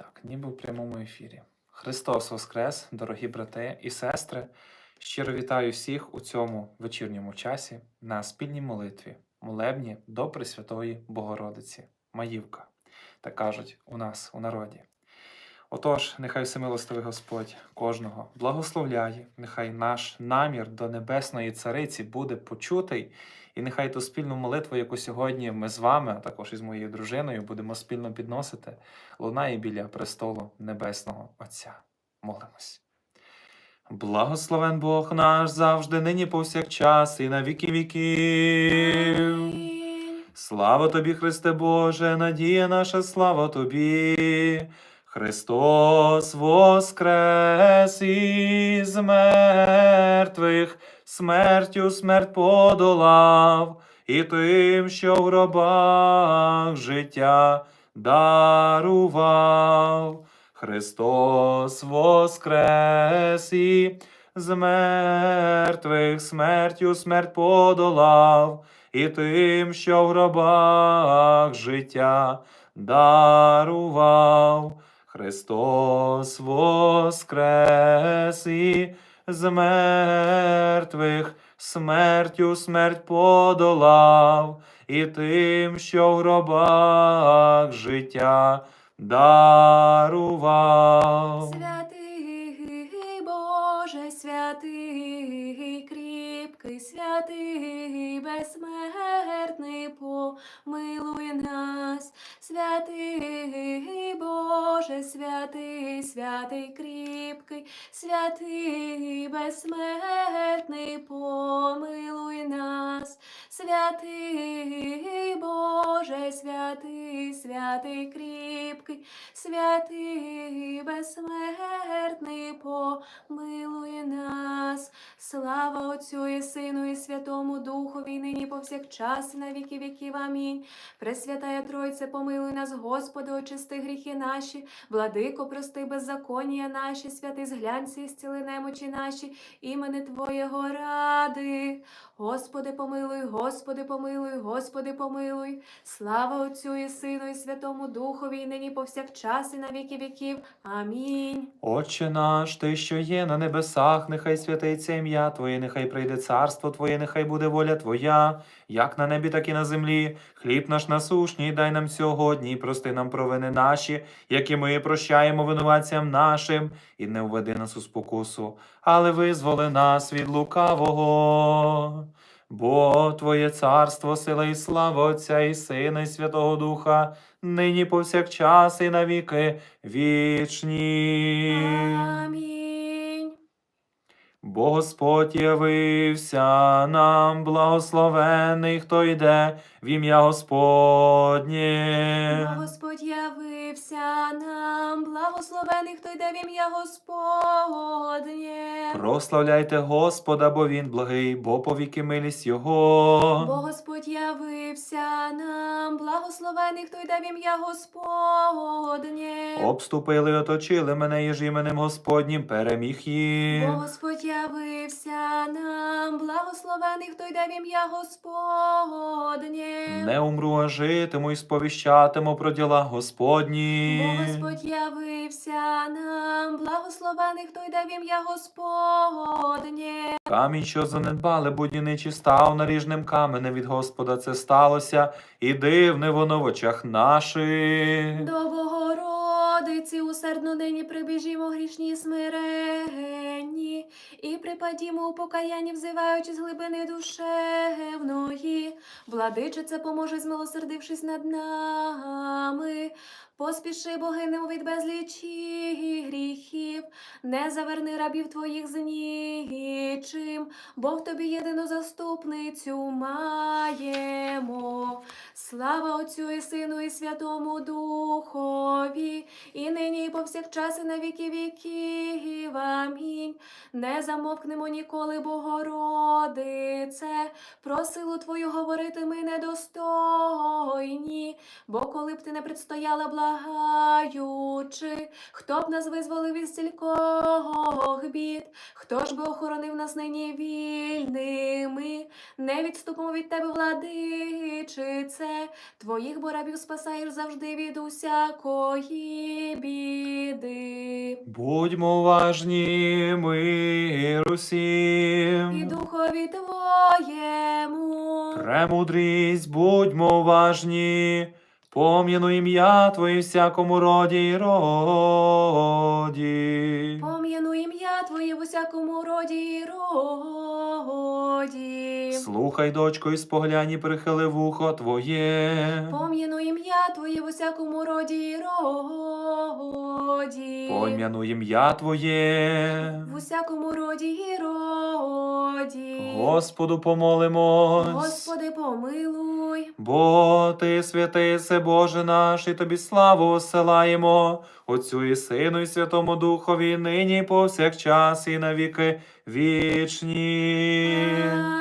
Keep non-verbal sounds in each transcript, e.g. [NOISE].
Так, ніби в прямому ефірі. Христос Воскрес, дорогі брати і сестри. Щиро вітаю всіх у цьому вечірньому часі на спільній молитві, молебні до Пресвятої Богородиці, Маївка, так кажуть у нас у народі. Отож, нехай всемилостивий Господь кожного благословляє, нехай наш намір до Небесної Цариці буде почутий, і нехай ту спільну молитву, яку сьогодні ми з вами, а також із моєю дружиною, будемо спільно підносити, лунає біля престолу Небесного Отця. Молимось. Благословен Бог наш завжди, нині повсякчас і на віки віків. Слава тобі, Христе Боже, надія наша, слава тобі. Христос воскрес із мертвих, смертю смерть подолав, і тим, що в гробах життя дарував. Христос воскрес і з мертвих смертю смерть подолав, і тим, що в гробах життя дарував. Христос воскрес і з мертвих смертю смерть подолав, і тим, що в гробах життя дарував. Святий Боже, святий кріпкий, святий безсмертний, помилуй нас, святий Боже, святий, святий кріпкий, святий безсмертний, помилуй нас, святий Боже, святий, святий кріпкий, святий безсмертний, помилуй нас. Слава Отцю і Сину, і Святому Духові, нині повсякчас, і на віки віків. Амінь. Пресвятая Тройце, помилуй нас, Господи, очисти гріхи наші, владико, прости беззаконія наші, святий зглянься і зціли немочі наші, імени Твоєго ради. Господи, помилуй, Господи, помилуй, Господи, помилуй. Слава Отцю і Сину, і Святому Духові, і нині повсякчас, і на віки віків. Амінь. Отче наш, ти, що є на небесах, нехай святиться ім'я Твоє, нехай прийде царство Твоє, нехай буде воля Твоя, як на небі, так і на землі. Хліб наш насушній, дай нам сьогодні, і прости нам провини наші, які ми прощаємо винуватцям нашим, і не введи нас у спокусу, але визволи нас від лукавого. Бо Твоє царство, сила і слава Отця і Сина, і Святого Духа, нині повсякчас і навіки вічні. Амінь. Бо Господь явився нам, благословений, хто йде в ім'я Господнє. Господь явився нам, благословений, хто йде в ім'я Господнє. Прославляйте Господа, бо Він благий, бо повіки милість Його. Бо Господь явився нам, благословений, хто йде в ім'я Господнє. Обступили, оточили мене, і ж іменем Господнім переміг Бо. Господь явився нам, благословений, хто йде в ім'я Господнє. Не умру, а житиму і сповіщатиму про діла Господні. Бо Господь явився нам, благословений, хто йде в ім'я Господнє. Камінь, що занедбали будівничі, став наріжним каменем від Господа це сталося, і дивне воно в очах наших. До Богородиці усердно нині прибіжімо грішні і смиренні, і припадімо у покаянні, взиваючи з глибини душевної. Владичице, поможе, змилосердившись над нами. Поспіши, богинемо від безлічі гріхів, не заверни рабів твоїх з нічим, бо в тобі єдину заступницю маємо. Слава Отцю і Сину, і Святому Духові, і нині, і повсякчас, і на віки віків. Амінь. Не замовкнемо ніколи, Богородице, про силу Твою говорити ми недостойні, Бо коли б ти не предстояла благаючи, хто б нас визволив із стількох бід, хто ж би охоронив нас нині вільними, не відступимо від тебе, владичице, твоїх борабів спасаєш завжди від усякої біди. Будьмо уважні, мир І духові твоєму. Премудрість, будьмо уважні, пом'яну ім'я Твоє всякому роді й роді. Пом'яну ім'я Твоє в усякому роді і роді. Слухай, дочко, і споглянь і прихили вухо Твоє. Пом'яну ім'я Твоє в усякому роді і роді. Пом'яну ім'я Твоє. В усякому роді і роді. Господу помолимось. Господи, помилуй. Бо ти святий Боже наш, і тобі славу осилаємо, Отцю і Сину, і Святому Духові, нині і повсякчас, і навіки вічні.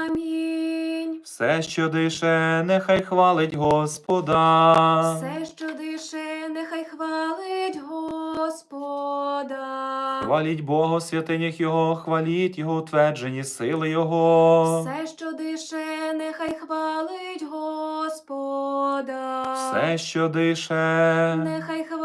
Амінь. Все, що дише, нехай хвалить Господа. Все, що дише, нехай хвалить Господа. Хваліть Бога в святинях Його, хваліть Його утверджені сили Його. Все, що дише, нехай хвалить Господа. Все, що дише. Нехай хвалить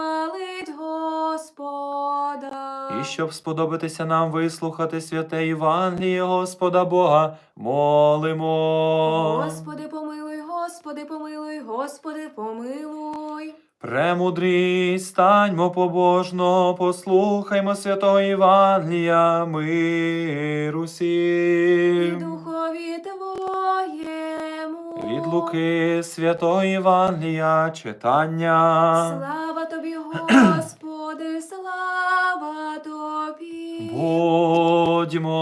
І щоб сподобатися нам вислухати святе Євангеліє Господа Бога, молимо. Господи, помилуй, Господи, помилуй, Господи, помилуй. Премудрість, станьмо побожно, послухаймо святого Євангелія, мир І духові Твоєму. Від Луки святого Євангелія читання. Слава Тобі, Господи, Будьмо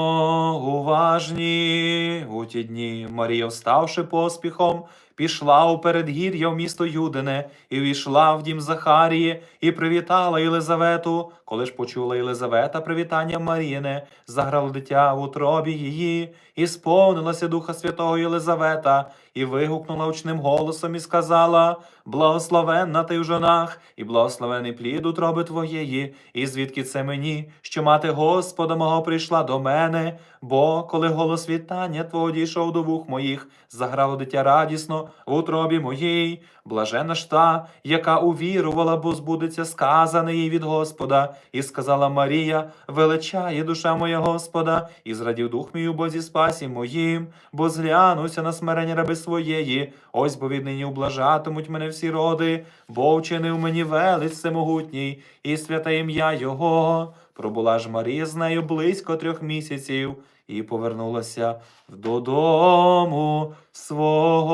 уважні. У ті дні Марія, вставши поспіхом, пішла у передгір'я в місто Юдине і війшла в дім Захарії і привітала Єлизавету. Коли ж почула Єлизавета привітання Маріїне, заграло дитя в утробі її, і сповнилася Духа Святого Єлизавета, і вигукнула учним голосом і сказала: Благословенна ти в жонах, і благословений плід утроби твоєї, і звідки це мені, що мати Господа мого прийшла до мене, бо коли голос вітання твого дійшов до вух моїх, заграло дитя радісно в утробі моїй, блажена ж та, яка увірувала, бо збудеться сказане їй від Господа, і сказала Марія: величає душа моя Господа, і зрадів дух мій у Бозі спасі моїм, бо зглянуся на смирення раби своєї, ось бо віднині ублажатимуть мене всі роди, бо вчинив мені велич всемогутній, і святе ім'я Його. Пробула ж Марія з нею близько трьох місяців і повернулася додому свого.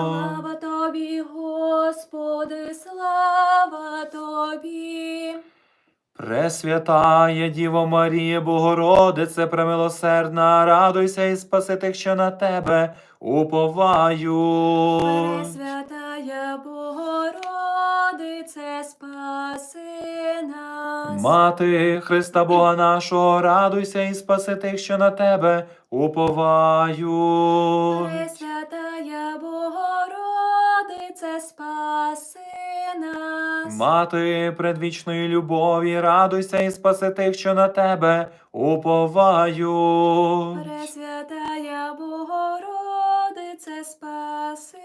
Слава Тобі, Господи, слава Тобі. Пресвятая Діво Марія, Богородице, премилосердна, радуйся і спаси тих, що на тебе уповаю. Пресвятая Богородице, спаси нас. Мати Христа Бога нашого, радуйся і спаси тих, що на тебе уповаю. Пресвятая Богородице, спаси нас. Мати предвічної любові, радуйся і спаси тих, що на тебе уповаю. Пресвятая Богородице, спаси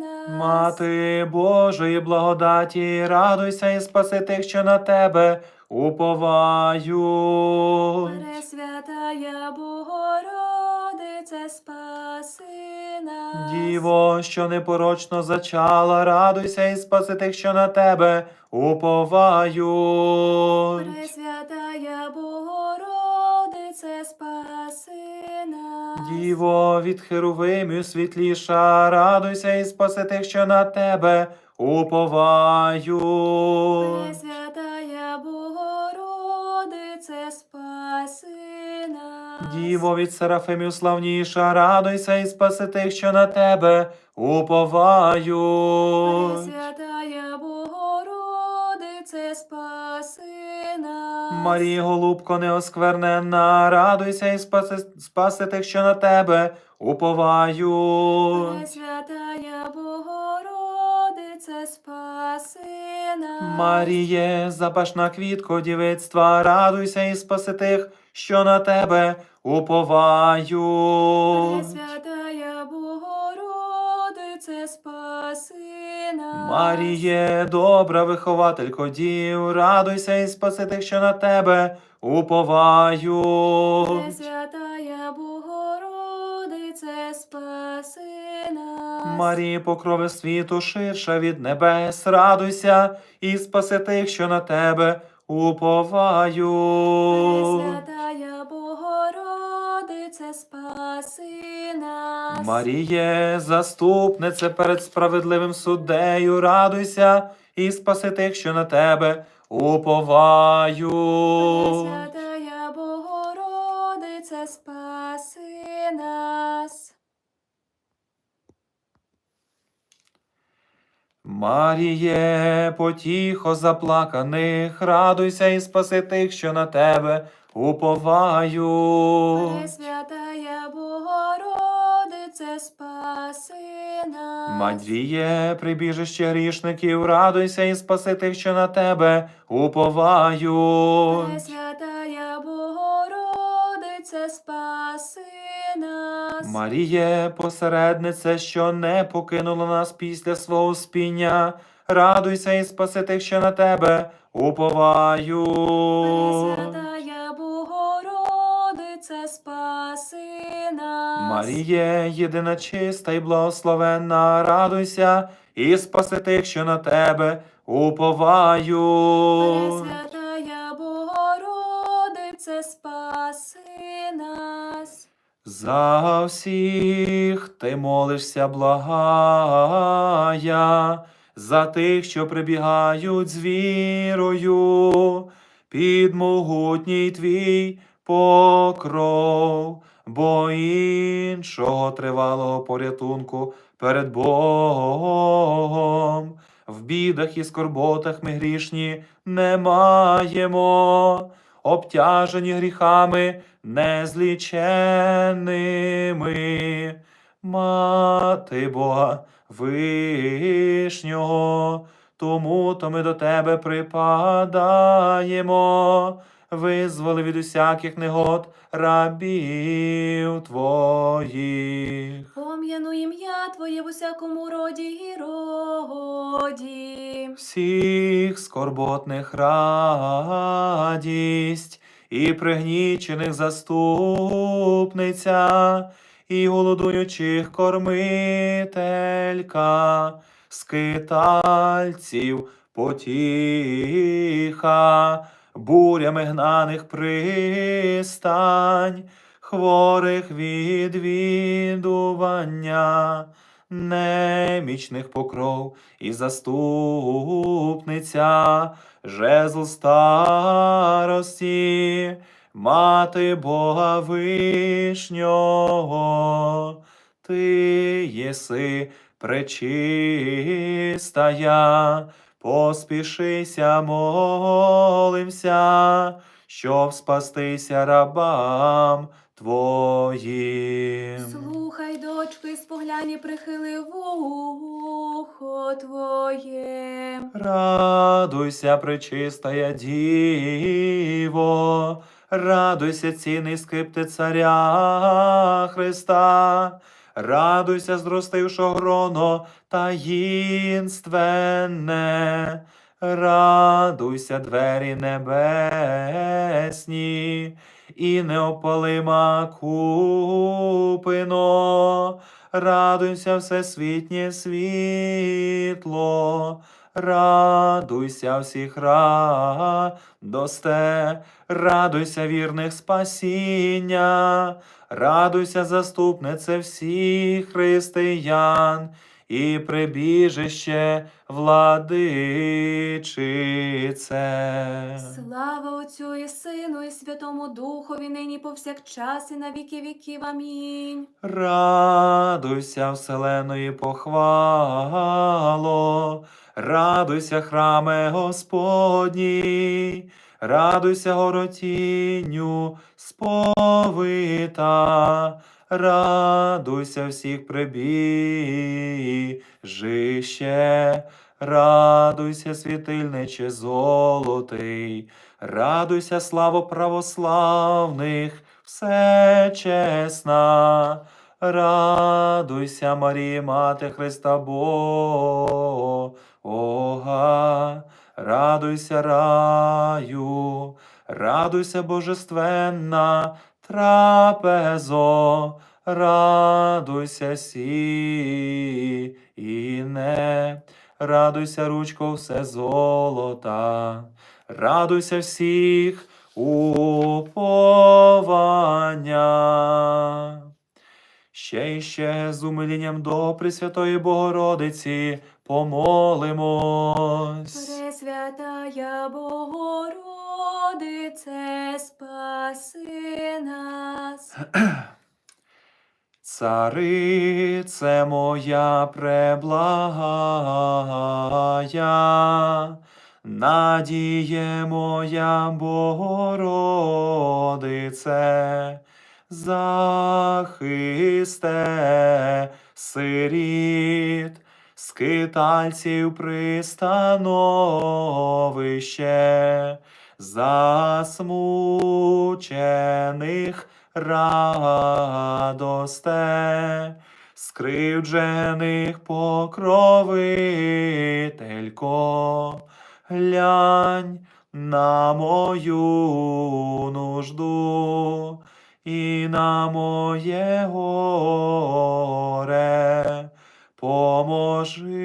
нас. Мати Божої благодаті, радуйся і спаси тих, що на тебе уповаю. Пресвятая Богородице, спаси нас. Діво, що непорочно зачала, радуйся і спаси тих, що на тебе уповаю. Пресвятая Богородице, спаси нас. Діво, від херовимів світліша, радуйся і спаси тих, що на тебе уповаю. Діво від серафимів славніша, радуйся і спаси тих, що на тебе уповаю. Пресвятая Богородице, спаси нас. Марія, голубко неоскверненна, радуйся і спаси, спаси тих, що на тебе уповаю. Пресвятая Богородице, Маріє, запашна квітко дівицтва, радуйся і спаси тих, що на тебе уповають. Пресвятая Богородице, спаси нас. Маріє, добра вихователько дів, радуйся і спаси тих, що на тебе уповають. Пресвятая Богородице, спаси нас. Марії, покрови світу, ширша від небес, радуйся і спаси тих, що на тебе уповають. Пресвятая Богородице, спаси нас. Маріє, заступнице перед справедливим суддею, радуйся і спаси тих, що на тебе уповають. Пресвятая Маріє, потіхо заплаканих, радуйся і спаси тих, що на тебе уповають. Пресвятая Богородице, спаси нас. Матвіє, прибіжище грішників, радуйся і спаси тих, що на тебе уповають. Пресвятая Богородице, спаси. Маріє, посереднице, що не покинула нас після свого спіння, радуйся і спаси тих, що на тебе уповають. Пресвятая Богородице, спаси нас. Маріє, єдина чиста і благословенна, радуйся і спаси тих, що на тебе уповають. Пресвятая За всіх ти молишся, благая, за тих, що прибігають з вірою, під могутній твій покров, бо іншого тривалого порятунку перед Богом. В бідах і скорботах ми грішні не маємо, обтяжені гріхами незліченними. Мати Бога вишнього, тому то ми до тебе припадаємо, визволи від усяких негод рабів твоїх. Пом'яну ім'я Твоє в усякому роді і роді. всіх скорботних радість, і пригнічених заступниця, і голодуючих кормителька, скитальців потіха, бурями гнаних пристань, хворих відвідування, немічних покров і заступниця, жезл старості, мати Бога вишнього, ти єси пречистая, поспішися, молимся, щоб спастися рабам твоїм. Слухай, дочко, і спогляні прихили вухо Твоє. Радуйся, пречистая Діво, радуйся, цінний скрипти царя Христа, радуйся, зростившо гроно таїнственне, радуйся, двері небесні, і неопалима купино, радуйся, всесвітнє світло, радуйся всіх радосте, радуйся вірних спасіння, радуйся, заступнице всіх християн. І прибіжище владичице. Слава Отцю і Сину, і Святому Духові, нині повсякчас, і на віки віків. Амінь. Радуйся, вселеної похвало, радуйся, храме Господній, радуйся, горотінню сповита, радуйся всіх прибіжище, Радуйся, світильниче золотий, радуйся, славо православних, все чесна. Радуйся, Марія, Мати Христа Бога, радуйся, раю, радуйся, божественна трапезо, радуйся сі і не, радуйся, ручко, все золота, радуйся всіх уповання. Ще й ще з умилінням до Пресвятої Богородиці помолимось. Пресвятая Богородице, спаси нас. [CLEARS THROAT] Царице моя преблагая, надіє моя Богородице, захисте сиріт, скитальців пристановище, засмучених радосте, скривджених покровителько, глянь на мою нужду і на моє горе. Поможи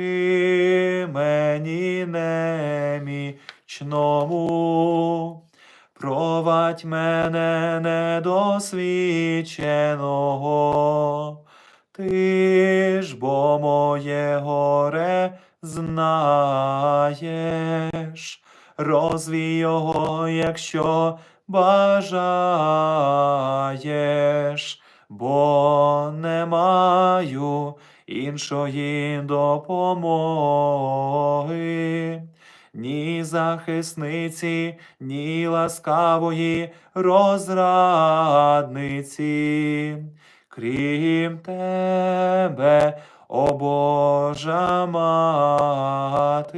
розвій його, якщо бажаєш, бо не маю іншої допомоги, ні захисниці, ні ласкавої розрадниці, крім тебе, о Божа мати,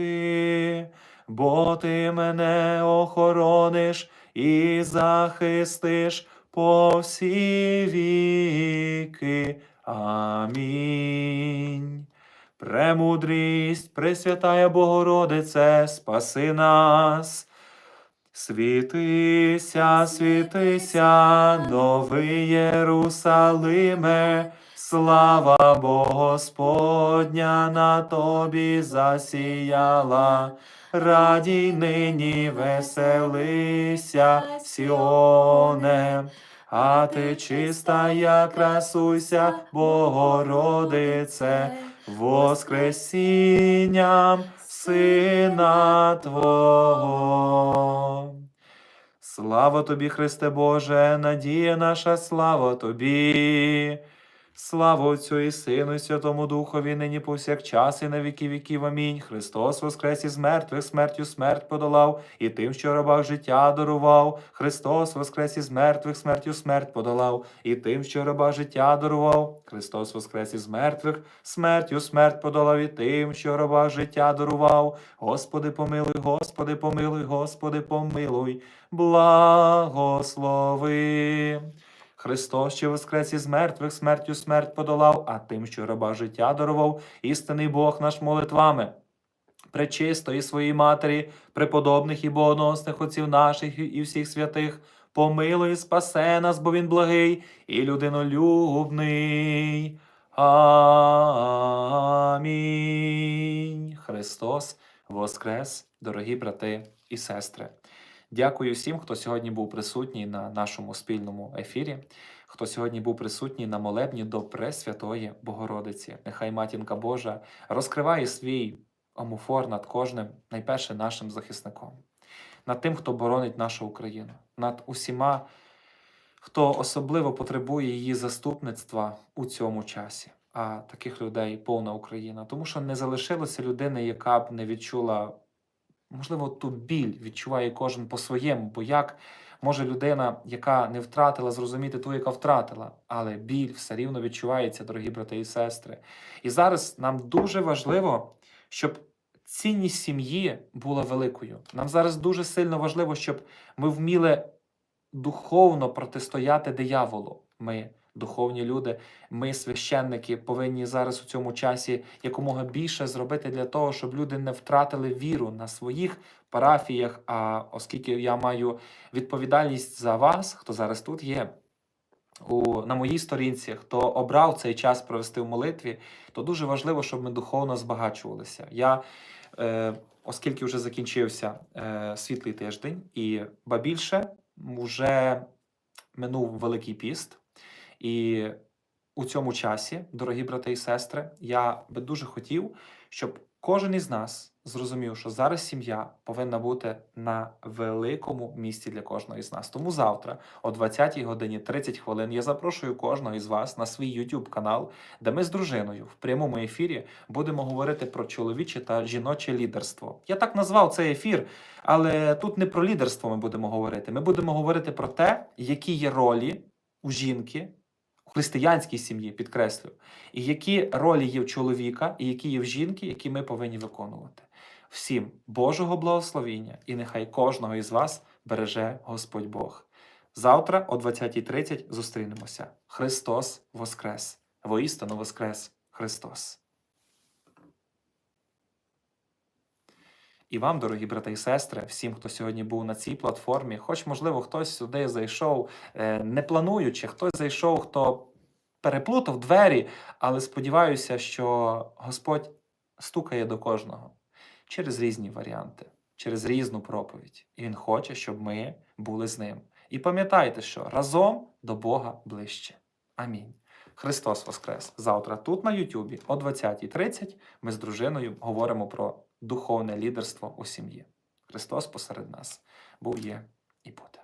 бо ти мене охорониш і захистиш по всі віки. Амінь. Премудрість, Пресвятая Богородице, спаси нас. Світися, світися, новий Єрусалиме, слава Бо Господня на тобі засіяла. Радій нині веселися, Сіоне, а ти чиста, як красуйся, Богородице, Воскресінням Сина Твого. Слава тобі, Христе Боже, надія наша, слава тобі. Слава Отцю і Сину, і Святому Духові, нині повсякчас і на віки віків. Амінь. Христос воскрес із мертвих, смертю смерть подолав, і тим, що рабах життя дарував. Христос воскрес із мертвих, смертю смерть подолав, і тим, що раба життя дарував. Христос воскрес із мертвих, смертю смерть подолав, і тим, що раба життя дарував. Господи, помилуй, Господи, помилуй, Господи, помилуй, благослови. Христос, що воскрес із мертвих, смертю смерть подолав, а тим, що раба життя дарував, істинний Бог наш молитвами. Пречистої своїй матері, преподобних і богоносних отців наших і- всіх святих, помилуй, спасе нас, бо він благий і людинолюбний. Амінь. Христос воскрес, дорогі брати і сестри. Дякую всім, хто сьогодні був присутній на нашому спільному ефірі, хто сьогодні був присутній на молебні до Пресвятої Богородиці. Нехай Матінка Божа розкриває свій омофор над кожним, найперше нашим захисником, над тим, хто боронить нашу Україну, над усіма, хто особливо потребує її заступництва у цьому часі. А таких людей повна Україна, тому що не залишилося людини, яка б не відчула можливо, ту біль відчуває кожен по-своєму, бо як може людина, яка не втратила, зрозуміти ту, яка втратила, але біль все рівно відчувається, дорогі брати і сестри. І зараз нам дуже важливо, щоб цінність сім'ї була великою. Нам зараз дуже сильно важливо, щоб ми вміли духовно протистояти дияволу. Ми, духовні люди, ми, священники, повинні зараз у цьому часі якомога більше зробити для того, щоб люди не втратили віру на своїх парафіях. А оскільки я маю відповідальність за вас, хто зараз тут є. У, на моїй сторінці, хто обрав цей час провести в молитві, то дуже важливо, щоб ми духовно збагачувалися. Я, е, оскільки вже закінчився е, світлий тиждень, і ба більше вже минув Великий піст, і у цьому часі, дорогі брати і сестри, я би дуже хотів, щоб кожен із нас зрозумів, що зараз сім'я повинна бути на великому місці для кожного із нас. Тому завтра, о 20 годині 30 хвилин, я запрошую кожного із вас на свій YouTube канал, де ми з дружиною в прямому ефірі будемо говорити про чоловіче та жіноче лідерство. Я так назвав цей ефір, але тут не про лідерство ми будемо говорити. Ми будемо говорити про те, які є ролі у жінки. Християнській сім'ї підкреслю, і які ролі є в чоловіка, і які є в жінки, які ми повинні виконувати. Всім Божого благословіння, і нехай кожного із вас береже Господь Бог. Завтра о 20.30 зустрінемося. Христос Воскрес! Воістину Воскрес Христос! І вам, дорогі брати і сестри, всім, хто сьогодні був на цій платформі, хоч, можливо, хтось сюди зайшов, е, не плануючи, хтось зайшов, хто переплутав двері, але сподіваюся, що Господь стукає до кожного через різні варіанти, через різну проповідь. І Він хоче, щоб ми були з ним. І пам'ятайте, що разом до Бога ближче. Амінь. Христос Воскрес! Завтра тут на Ютубі о 20.30 ми з дружиною говоримо про духовне лідерство у сім'ї. Христос посеред нас був є і буде.